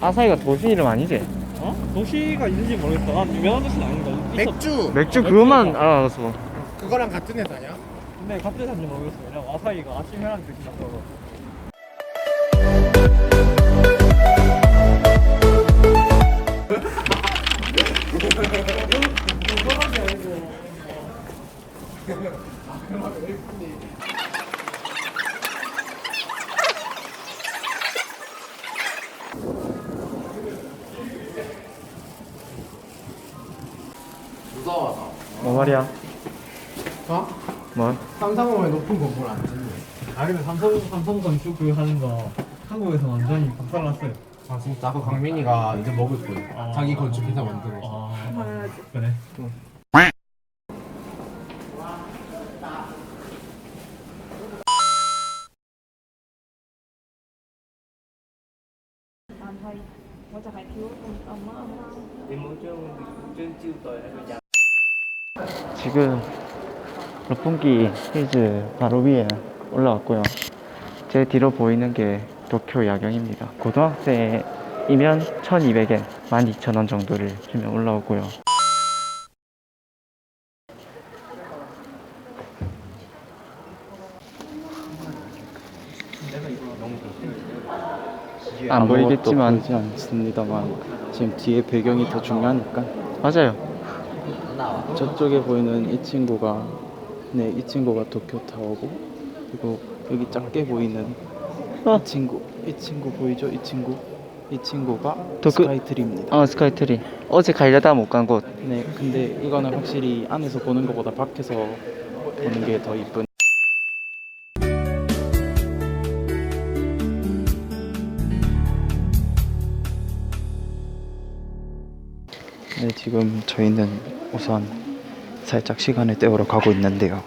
아사히가 도시 이름 아니지? 어? 도시가 있는지 모르겠다. 난 유명한 도시는 아닌가. 있었- 맥주 맥주 그것만 알아서 그거랑 같은 회사냐? 근데 갑자기 산지 모르겠어. 왜냐면 와사이가 아침 회랑 뜻이라서. 무서워서 뭐 말이야? 어? 뭐? 삼성호에 높은 건물 안 짓네 아 근데 삼성 삼성 건축 그 하는 거 한국에서 완전히 박살났어요. 아 진짜 그 강민이가 이제 먹을 거야 아. 자기 건축 회사 만들어 아 그래. phải thiếu ông 지금 로풍기 힐즈 바로 위에 올라왔고요. 제 뒤로 보이는 게 도쿄 야경입니다. 고등학생이면 1200엔, 12,000원 정도를 주면 올라오고요. 안 보이겠지만 않습니다만 지금 뒤에 배경이 더 중요하니까 맞아요. 저쪽에 보이는 이 친구가 네 이 친구가 도쿄 타워고 그리고 여기 작게 보이는 어. 이 친구 이 친구 보이죠 이 친구 이 친구가 도쿄- 스카이트리입니다. 어 스카이트리 어제 가려다 못 간 곳. 네 근데 이거는 확실히 안에서 보는 것보다 밖에서 보는 게 더 이쁜. 네, 지금 저희는 우선 살짝 시간을 때우러 가고 있는데요.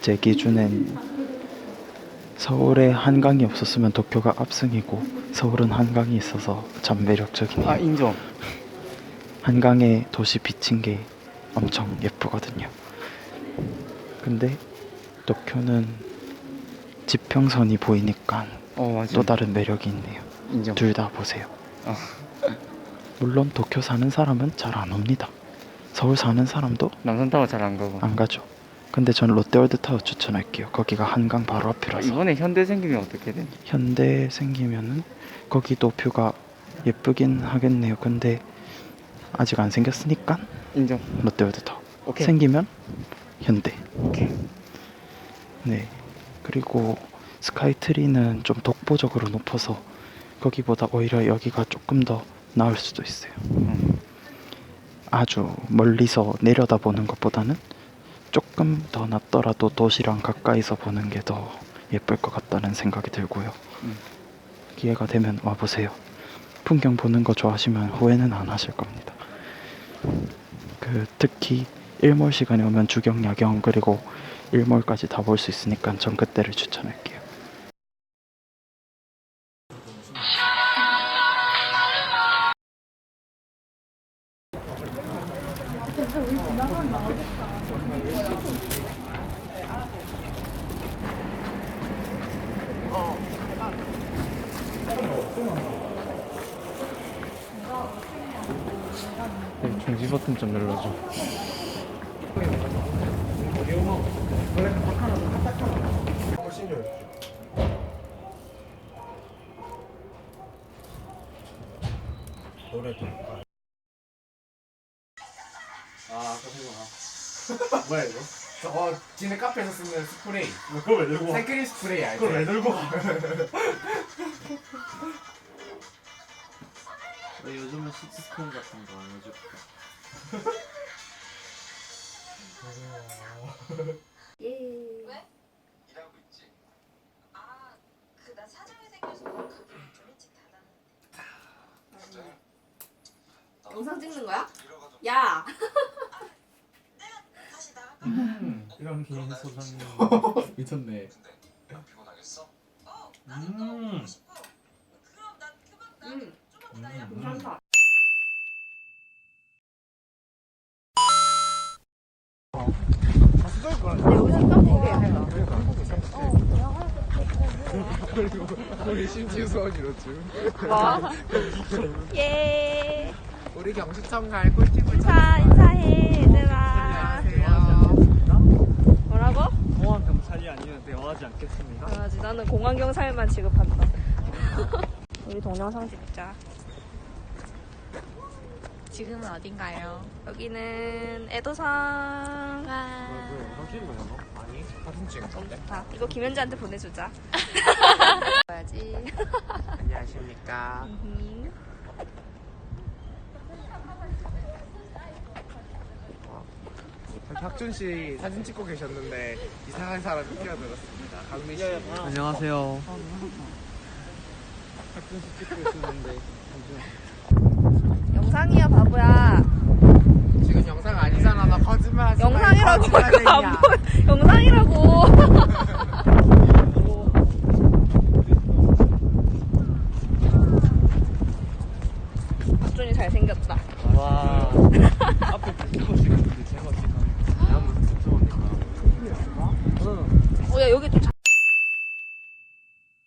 제 기준엔 서울에 한강이 없었으면 도쿄가 압승이고 서울은 한강이 있어서 참 매력적이네요. 아 인정. 한강에 도시 비친 게 엄청 예쁘거든요. 근데 도쿄는 지평선이 보이니까 어. 또 다른 매력이 있네요. 인정. 둘 다 보세요. 어. 물론 도쿄 사는 사람은 잘 안 옵니다. 서울 사는 사람도 남산타워 잘 안 가고. 안 가죠. 근데 전 롯데월드 타워 추천할게요. 거기가 한강 바로 앞이라서. 이번에 현대 생기면 어떻게 돼? 현대 생기면은 거기도 뷰가 예쁘긴 하겠네요. 근데 아직 안 생겼으니까 인정. 롯데월드 타워. 오케이. 생기면 현대. 오케이. 네. 그리고 스카이트리는 좀 독보적으로 높아서 거기보다 오히려 여기가 조금 더 나을 수도 있어요. 음. 아주 멀리서 내려다보는 것보다는 조금 더 낫더라도 도시랑 가까이서 보는 게 더 예쁠 것 같다는 생각이 들고요. 음. 기회가 되면 와보세요. 풍경 보는 거 좋아하시면 후회는 안 하실 겁니다. 그 특히 일몰 시간에 오면 주경 야경 그리고 일몰까지 다 볼 수 있으니까 전 그때를 추천할게요. 네, 중지 버튼 좀 눌러줘. 아 그거구나 뭐야 이거? 저거 지네 카페에서 쓰는 스프레이 그걸 왜 들고 와? 생크림 스프레이 알지? 그걸 왜 들고 와? 요즘은 시트스콘 같은 거 안 해줄까? 예 왜? 일하고 있지. 아, 그 나 사정이 생겨서 가게 좀 일찍 닫았는데. 영상 찍는 거야? 야 다시 나가. 음, 이런 개인 소장님. 미쳤네 피곤하겠어? 어, 음. 싶어. 그럼 난 그만 나. 응. 좀만 기다려. 음. 괜찮다 우리 심지수원이로 쭉. 뭐? 예. 우리 경주청 갈 꿀팁을 인사, 인사해, 얘들아. 뭐라고? 경찰이 아니면 대화하지 않겠습니다. 당연하지. 나는 공항 경찰만 취급한다. 우리 동영상 찍자. 지금은 어딘가요? 여기는 애도성. 와. 아니 사진 찍은 너무 좋다. 이거 김현지한테 보내주자. 봐야지. 안녕하십니까. 음. 혁준 씨 사진 찍고 계셨는데 이상한 사람이 뛰어들었습니다. 강민 씨. 안녕하세요. 영상이야, 바보야. 지금 영상 아니잖아. 나 거짓말 하지 마. 영상이라고. 이거 안. 보여. 영상이라고. 박준이 잘생겼다. 와. 앞에 제가 지금. 어, 야, 여기 좀 잘.